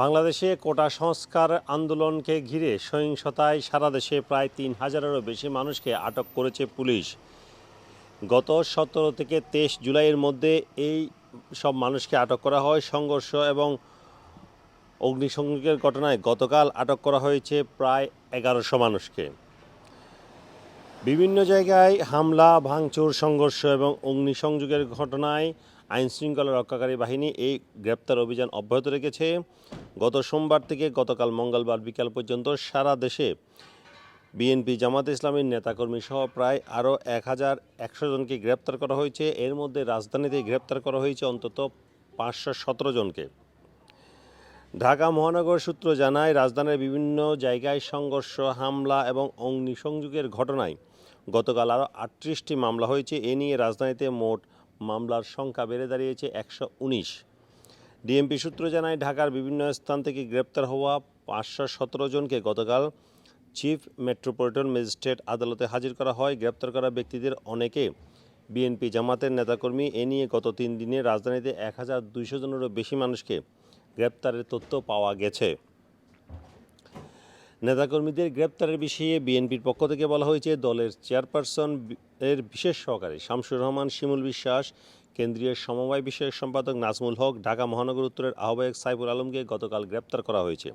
বাংলাদেশে কোটা সংস্কার আন্দোলনকে ঘিরে সহিংসতায় সারা দেশে প্রায় তিন হাজারেরও বেশি মানুষকে আটক করেছে পুলিশ। গত সতেরো থেকে তেইশ জুলাইয়ের মধ্যে এই সব মানুষকে আটক করা হয়। সংঘর্ষ এবং অগ্নিসংযোগের ঘটনায় গতকাল আটক করা হয়েছে প্রায় এগারোশো মানুষকে। বিভিন্ন জায়গায় হামলা, ভাঙচুর, সংঘর্ষ এবং অগ্নিসংযোগের ঘটনায় আইন শৃঙ্খলা রক্ষাকারী বাহিনী এই গ্রেপ্তার অভিযান অব্যাহত রেখেছে। গত সোমবার থেকে গতকাল মঙ্গলবার বিকাল পর্যন্ত সারা দেশে বিএনপি জামাত ইসলামীর নেতাকর্মী সহ প্রায় আরও এক হাজার একশো জনকে গ্রেপ্তার করা হয়েছে। এর মধ্যে রাজধানীতে গ্রেপ্তার করা হয়েছে অন্তত পাঁচশো সতেরো জনকে। ঢাকা মহানগর সূত্র জানায়, রাজধানীর বিভিন্ন জায়গায় সংঘর্ষ, হামলা এবং অগ্নিসংযোগের ঘটনায় গতকাল আরও আটত্রিশটি মামলা হয়েছে। এ নিয়ে রাজধানীতে মোট মামলার সংখ্যা বেড়ে দাঁড়িয়েছে একশো উনিশ। ডিএমপি সূত্র জানায়, ঢাকার বিভিন্ন স্থান থেকে গ্রেপ্তার হওয়া পাঁচশো সতেরো জনকে গতকাল চিফ মেট্রোপলিটন ম্যাজিস্ট্রেট আদালতে হাজির করা হয়। গ্রেপ্তার করা ব্যক্তিদের অনেকে বিএনপি জামাতের নেতাকর্মী, এ নিয়ে গত তিন দিনে রাজধানীতে এক হাজার দুইশো জনেরও বেশি মানুষকে গ্রেপ্তারের তথ্য পাওয়া গেছে। নেতাকর্মীদের গ্রেপ্তারের বিষয়ে বিএনপির পক্ষ থেকে বলা হয়েছে, দলের চেয়ারপারসন এর বিশেষ সহকারী শামসুর রহমান, শিমুল বিশ্বাস, কেন্দ্রীয় সমবায় বিষয়ক সম্পাদক নাজমুল হক, ঢাকা মহানগর উত্তরের আহ্বায়ক সাইফুল আলমকে গতকাল গ্রেপ্তার করা হয়েছে।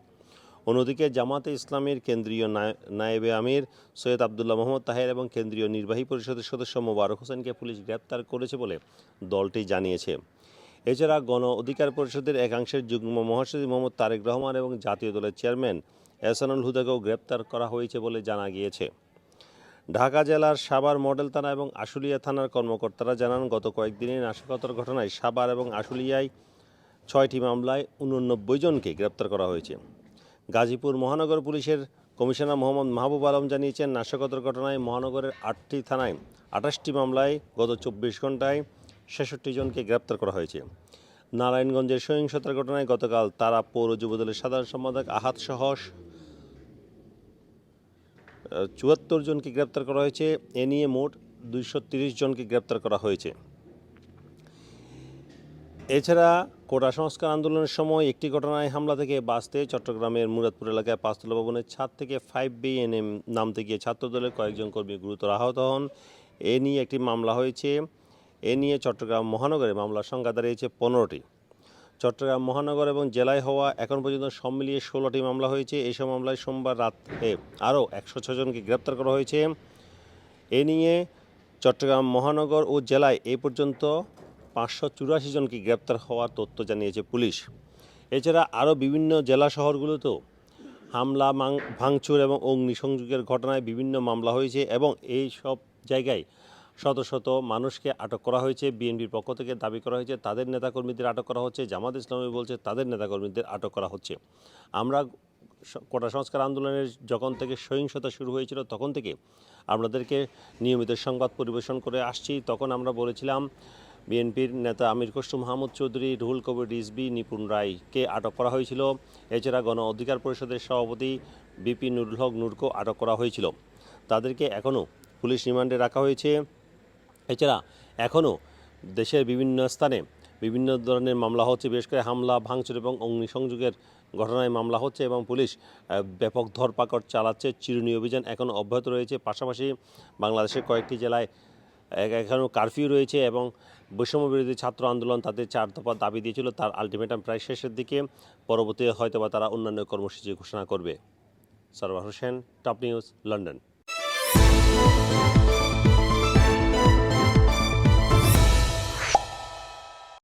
অন্যদিকে জামাতে ইসলামের কেন্দ্রীয় নায়- নায়েবে আমির সৈয়দ আবদুল্লাহ মোহাম্মদ তাহের এবং কেন্দ্রীয় নির্বাহী পরিষদের সদস্য মোবারক হোসেনকে পুলিশ গ্রেপ্তার করেছে বলে দলটি জানিয়েছে। এছাড়া গণ অধিকার পরিষদের একাংশের যুগ্ম মহাসচিব মোহাম্মদ তারেক রহমান এবং জাতীয় দলের চেয়ারম্যান এহসানুল হুদাকেও গ্রেপ্তার করা হয়েছে বলে জানা গিয়েছে। ঢাকা জেলার সাভার মডেল থানা এবং আশুলিয়া থানার কর্মকর্তারা জানান, গত কয়েকদিনের নাশকতার ঘটনায় সাভার এবং আশুলিয়ায় ছয়টি মামলায় উননব্বই জনকে গ্রেপ্তার করা হয়েছে। গাজীপুর মহানগর পুলিশের কমিশনার মোহাম্মদ মাহবুব আলম জানিয়েছেন, নাশকতার ঘটনায় মহানগরের আটটি থানায় আঠাশটি মামলায় গত চব্বিশ ঘন্টায় ছেষট্টি জনকে গ্রেপ্তার করা হয়েছে। নারায়ণগঞ্জের সহিংসতার ঘটনায় গতকাল তারা পৌর যুবদলের সাধারণ সম্পাদক আহাত সহ চুয়াত্তর জনকে গ্রেপ্তার করা হয়েছে। এ নিয়ে মোট দুইশো জনকে গ্রেপ্তার করা হয়েছে। এছাড়া কোটা সংস্কার আন্দোলনের সময় একটি ঘটনায় হামলা থেকে বাঁচতে চট্টগ্রামের মুরাদপুর এলাকায় পাঁচতলা ভবনের ছাদ থেকে ফাইভ বি এন এম নামতে গিয়ে ছাত্রদলের কয়েকজন কর্মী গুরুতর আহত হন। এ নিয়ে একটি মামলা হয়েছে। এ নিয়ে চট্টগ্রাম মহানগরে মামলার সংখ্যা দাঁড়িয়েছে পনেরোটি। চট্টগ্রাম মহানগর এবং জেলায় হওয়া এখন পর্যন্ত সব মিলিয়ে ষোলোটি মামলা হয়েছে। এইসব মামলায় সোমবার রাতে আরও একশো জনকে গ্রেপ্তার করা হয়েছে। এ নিয়ে চট্টগ্রাম মহানগর ও জেলায় এ পর্যন্ত পাঁচশো চুরাশি জনকে গ্রেপ্তার হওয়ার তথ্য জানিয়েছে পুলিশ। এছাড়া আরও বিভিন্ন জেলা শহরগুলোতেও হামলা ভাঙচুর এবং অগ্নিসংযোগের ঘটনায় বিভিন্ন মামলা হয়েছে এবং এই সব জায়গায় শত শত মানুষকে আটক করা হয়েছে। বিএনপির পক্ষ থেকে দাবি করা হয়েছে, তাদের নেতাকর্মীদের আটক করা হচ্ছে। জামাত ইসলামী বলছে, তাদের নেতাকর্মীদের আটক করা হচ্ছে। আমরা কোটা সংস্কার আন্দোলনের যখন থেকে সহিংসতা শুরু হয়েছিল, তখন থেকে আপনাদেরকে নিয়মিত সংবাদ পরিবেশন করে আসছি। তখন আমরা বলেছিলাম, বিএনপির নেতা আমির খসরু মাহমুদ চৌধুরী, রুহুল কবির রিজবি নিপুণ রায়কে আটক করা হয়েছিল। এছাড়া গণ অধিকার পরিষদের সভাপতি বিপি নুরুল হক নূরকেও আটক করা হয়েছিল। তাদেরকে এখনও পুলিশ রিমান্ডে রাখা হয়েছে। এছাড়া এখনও দেশের বিভিন্ন স্থানে বিভিন্ন ধরনের মামলা হচ্ছে, বিশেষ করে হামলা, ভাঙচুর এবং অগ্নিসংযোগের ঘটনায় মামলা হচ্ছে এবং পুলিশ ব্যাপক ধরপাকড় চালাচ্ছে। চিরুনি অভিযান এখনও অব্যাহত রয়েছে। পাশাপাশি বাংলাদেশের কয়েকটি জেলায় এখনও কারফিউ রয়েছে এবং বৈষম্য বিরোধী ছাত্র আন্দোলন তাদের চার দফা দাবি দিয়েছিল। তার আলটিমেটাম প্রায় শেষের দিকে। পরবর্তী হয়তোবা তারা অন্যান্য কর্মসূচি ঘোষণা করবে। Sarwar Hossain, top news, London.